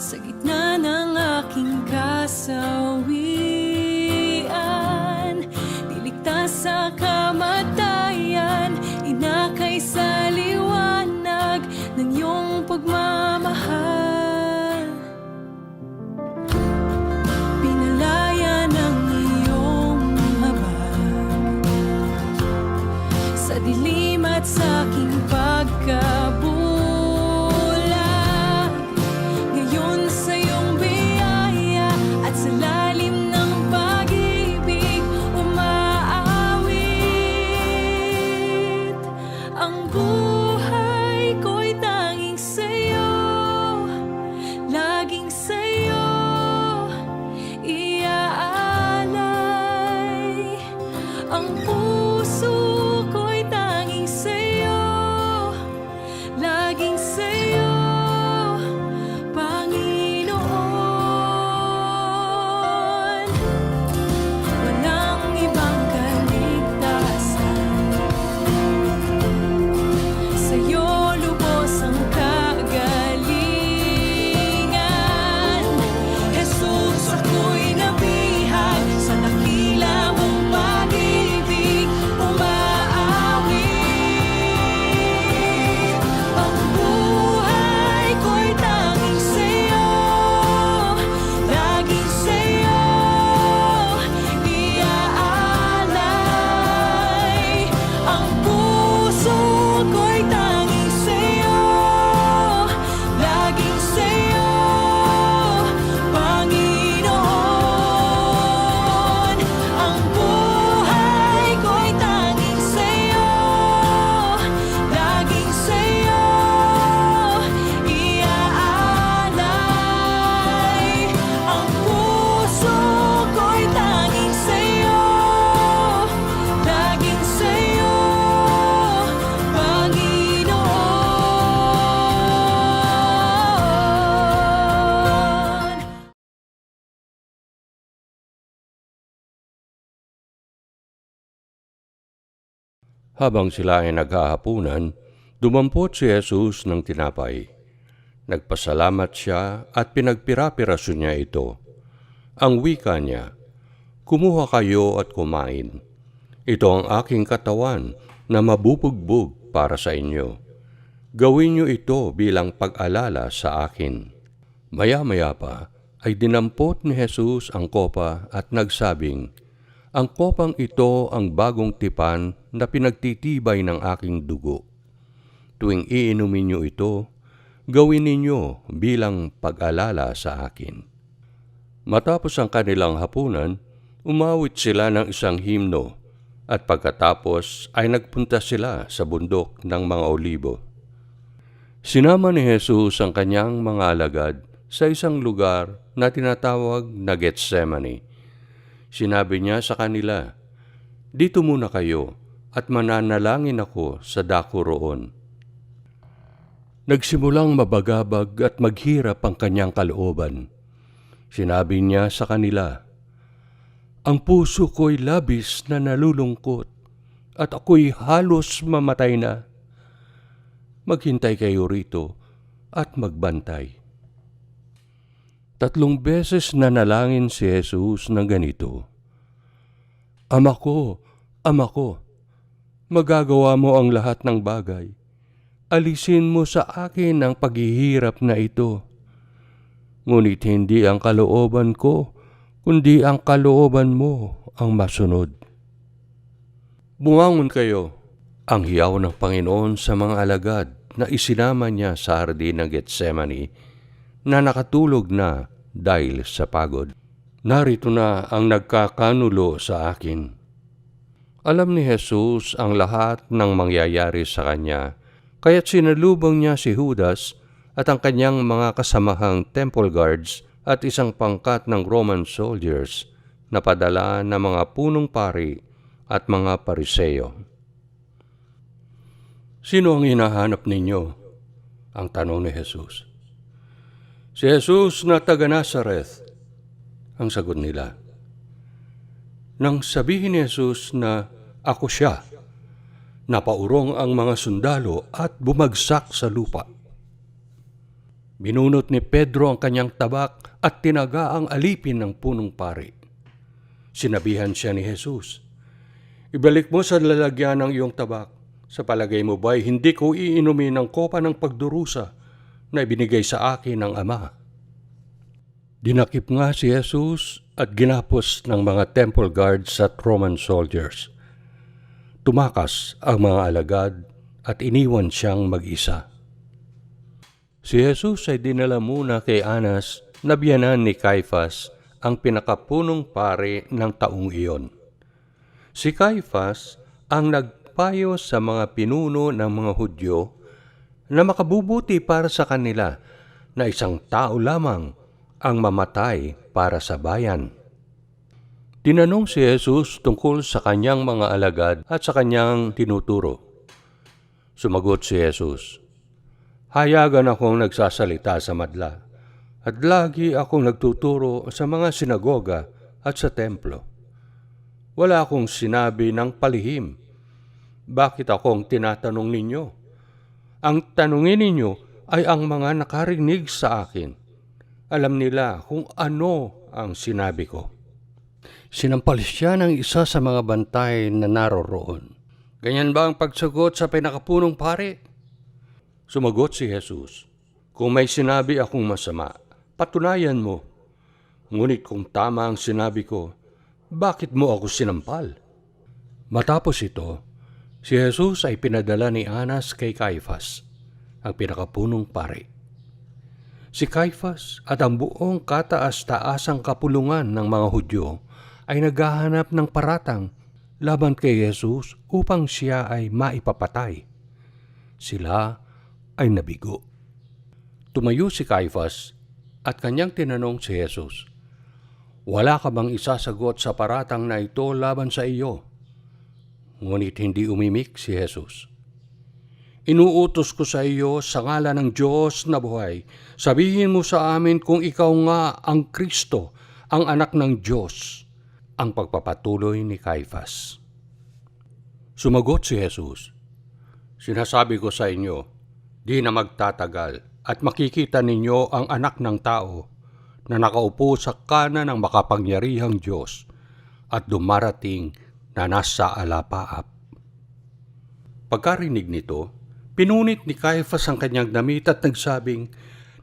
sa gitna ng aking kasawi. Habang sila ay naghahapunan, dumampot si Jesus ng tinapay. Nagpasalamat siya at pinagpirapiraso niya ito. Ang wika niya, Kumuha kayo at kumain. Ito ang aking katawan na mabubugbog para sa inyo. Gawin niyo ito bilang pag-alala sa akin. Maya-maya pa ay dinampot ni Jesus ang kopa at nagsabing, Ang kopang ito ang bagong tipan na pinagtitibay ng aking dugo. Tuwing iinumin niyo ito, gawin ninyo bilang pag-alala sa akin. Matapos ang kanilang hapunan, umawit sila ng isang himno at pagkatapos ay nagpunta sila sa bundok ng mga olibo. Sinama ni Jesus ang kanyang mga alagad sa isang lugar na tinatawag na Gethsemane. Sinabi niya sa kanila, Dito muna kayo at mananalangin ako sa dako roon. Nagsimulang mabagabag at maghirap ang kanyang kalooban. Sinabi niya sa kanila, Ang puso ko'y labis na nalulungkot at ako'y halos mamatay na. Maghintay kayo rito at magbantay. Tatlong beses nanalangin si Jesus ng ganito, Ama ko, Ama ko, magagawa mo ang lahat ng bagay. Alisin mo sa akin ang paghihirap na ito. Ngunit hindi ang kalooban ko, kundi ang kalooban mo ang masunod. Bumangon kayo, ang hiyaw ng Panginoon sa mga alagad na isinama niya sa hardin ng Getsemani na nakatulog na dahil sa pagod. Narito na ang nagkakanulo sa akin. Alam ni Jesus ang lahat ng mangyayari sa kanya, kaya't sinalubong niya si Judas at ang kanyang mga kasamahang temple guards at isang pangkat ng Roman soldiers na padala ng mga punong pari at mga pariseyo. Sino ang hinahanap ninyo? Ang tanong ni Jesus. Si Jesus na taga Nazareth, ang sagot nila. Nang sabihin ni Jesus na ako siya, napaurong ang mga sundalo at bumagsak sa lupa. Binunot ni Pedro ang kanyang tabak at tinaga ang alipin ng punong pari. Sinabihan siya ni Jesus, Ibalik mo sa lalagyan ng iyong tabak. Sa palagay mo ba'y hindi ko iinumin ang kopa ng pagdurusa na ibinigay sa akin ng Ama? Dinakip nga si Jesus at ginapos ng mga temple guards at Roman soldiers. Tumakas ang mga alagad at iniwan siyang mag-isa. Si Jesus ay dinala muna kay Anas na biyanan ni Caiphas ang pinakapunong pare ng taong iyon. Si Caiphas ang nagpayo sa mga pinuno ng mga Hudyo na makabubuti para sa kanila na isang tao lamang ang mamatay para sa bayan. Tinanong si Jesus tungkol sa kanyang mga alagad at sa kanyang tinuturo. Sumagot si Jesus, Hayagan akong nagsasalita sa madla at lagi akong nagtuturo sa mga sinagoga at sa templo. Wala akong sinabi ng palihim. Bakit akong tinatanong ninyo? Ang tanungin ninyo ay ang mga nakarinig sa akin. Alam nila kung ano ang sinabi ko. Sinampal siya ng isa sa mga bantay na naroroon. Ganyan ba ang pagsagot sa pinakapunong pare? Sumagot si Jesus, Kung may sinabi akong masama, patunayan mo. Ngunit kung tama ang sinabi ko, bakit mo ako sinampal? Matapos ito, si Jesus ay pinadala ni Anas kay Caiphas, ang pinakapunong pare. Si Caiphas at ang buong kataas-taasang kapulungan ng mga Hudyo ay naghahanap ng paratang laban kay Jesus upang siya ay maipapatay. Sila ay nabigo. Tumayo si Caiphas at kanyang tinanong si Jesus, Wala ka bang isasagot sa paratang na ito laban sa iyo? Ngunit hindi umimik si Jesus. Inuutos ko sa iyo sa ngala ng Diyos na buhay. Sabihin mo sa amin kung ikaw nga ang Kristo, ang anak ng Diyos, ang pagpapatuloy ni Caiphas. Sumagot si Jesus, Sinasabi ko sa inyo, di na magtatagal at makikita ninyo ang anak ng tao na nakaupo sa kanan ng makapangyarihang Diyos at dumarating na nasa alapaap. Pagkarinig nito, pinunit ni Caiphas ang kanyang damit at nagsabing,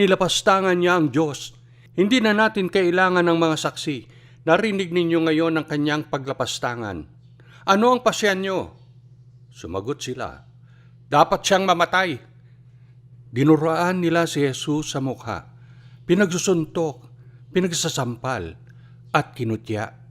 Nilapastangan niya ang Diyos. Hindi na natin kailangan ng mga saksi. Narinig ninyo ngayon ang kanyang paglapastangan. Ano ang pasyan nyo? Sumagot sila, dapat siyang mamatay. Dinuraan nila si Jesus sa mukha, pinagsusuntok, pinagsasampal, at kinutya.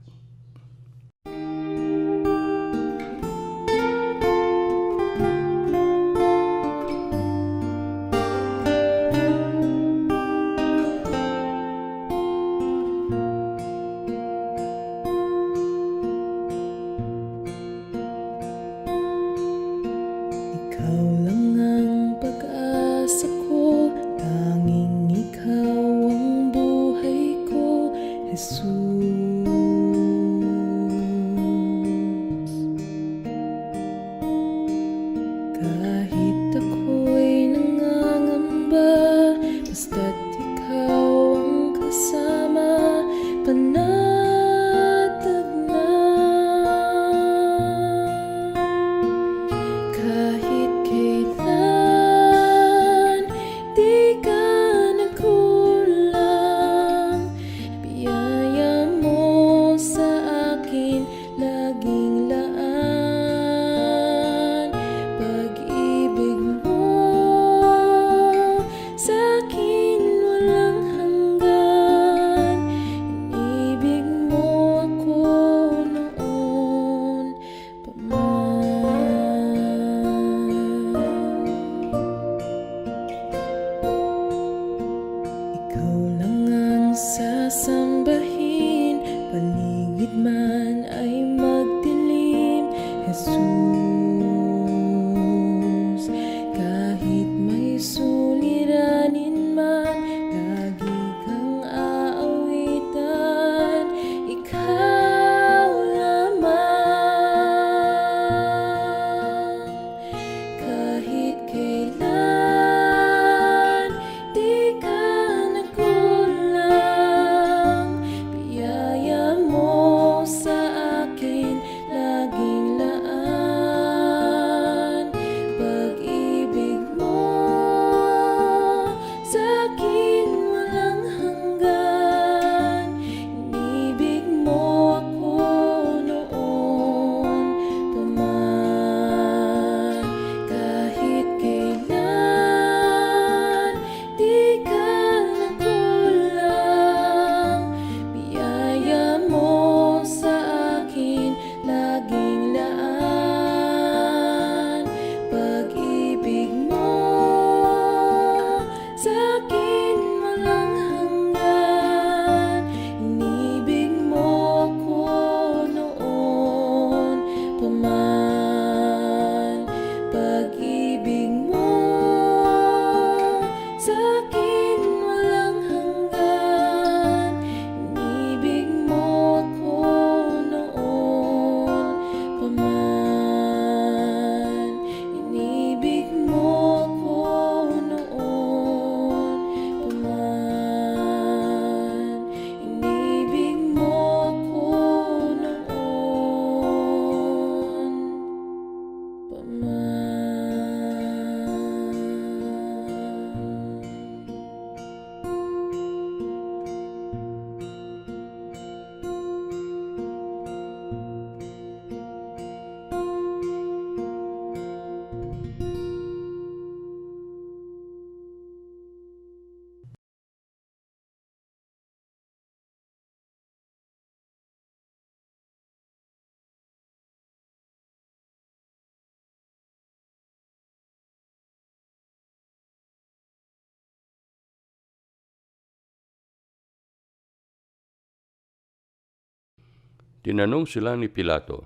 Tinanong sila ni Pilato,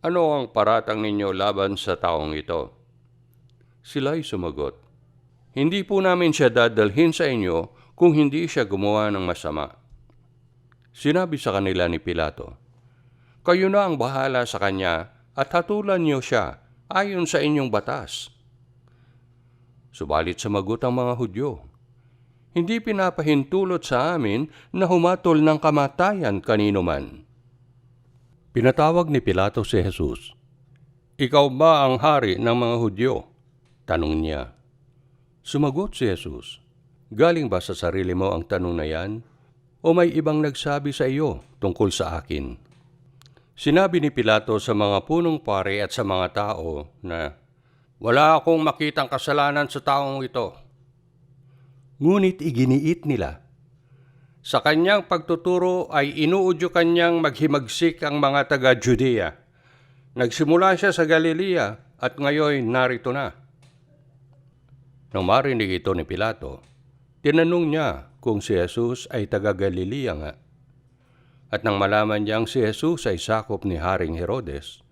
Ano ang paratang ninyo laban sa taong ito? Sila'y sumagot, Hindi po namin siya dadalhin sa inyo kung hindi siya gumawa ng masama. Sinabi sa kanila ni Pilato, Kayo na ang bahala sa kanya at hatulan niyo siya ayon sa inyong batas. Subalit sumagot ang mga Hudyo, Hindi pinapahintulot sa amin na humatol ng kamatayan kanino man. Pinatawag ni Pilato si Jesus. Ikaw ba ang hari ng mga Hudyo? Tanong niya. Sumagot si Jesus. Galing ba sa sarili mo ang tanong na yan? O may ibang nagsabi sa iyo tungkol sa akin? Sinabi ni Pilato sa mga punong pare at sa mga tao na, Wala akong makitang kasalanan sa taong ito. Ngunit iginiit nila sa kanyang pagtuturo ay inuudyo kanyang maghimagsik ang mga taga-Judea. Nagsimula siya sa Galilea at ngayon narito na. Nang marinig ito ni Pilato, tinanong niya kung si Jesus ay taga-Galilea nga. At nang malaman niyang si Jesus ay sakop ni Haring Herodes,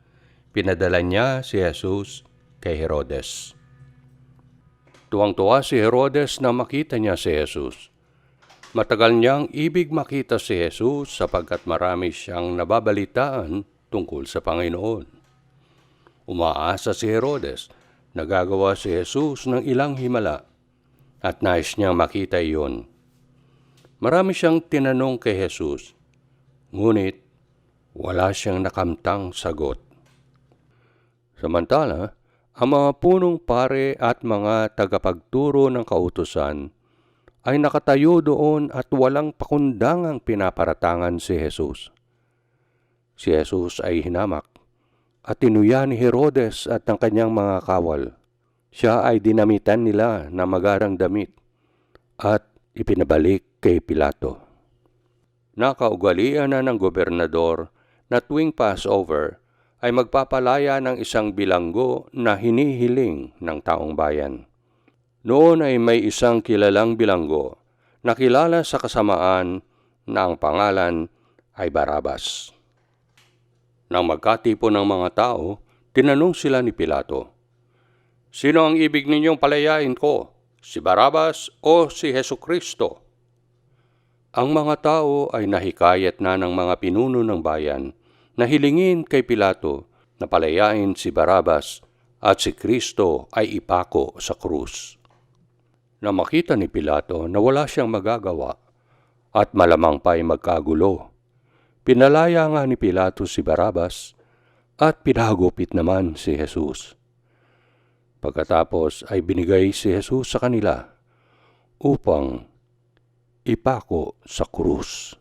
pinadala niya si Jesus kay Herodes. Tuwang-tuwa si Herodes na makita niya si Jesus. Matagal niyang ibig makita si Jesus sapagkat marami siyang nababalitaan tungkol sa Panginoon. Umaasa si Herodes na gagawa si Jesus ng ilang himala at nais niyang makita iyon. Marami siyang tinanong kay Jesus, ngunit wala siyang nakamtang sagot. Samantala, ang mga punong pare at mga tagapagturo ng kautusan ay nakatayo doon at walang pakundangang pinaparatangan si Jesus. Si Jesus ay hinamak at tinuya ni Herodes at ng kanyang mga kawal. Siya ay dinamitan nila na magarang damit at ipinabalik kay Pilato. Nakaugalian na ng gobernador na tuwing Passover ay magpapalaya ng isang bilanggo na hinihiling ng taong bayan. Noon ay may isang kilalang bilanggo na kilala sa kasamaan na ang pangalan ay Barabas. Nang magkatipo ng mga tao, tinanong sila ni Pilato, Sino ang ibig ninyong palayain ko? Si Barabas o si Heso Kristo? Ang mga tao ay nahikayat na ng mga pinuno ng bayan na hilingin kay Pilato na palayain si Barabas at si Kristo ay ipako sa krus. Na makita ni Pilato na wala siyang magagawa at malamang pa'y magkagulo. Pinalaya nga ni Pilato si Barabas at pinahagupit naman si Jesus. Pagkatapos ay binigay si Jesus sa kanila upang ipako sa krus.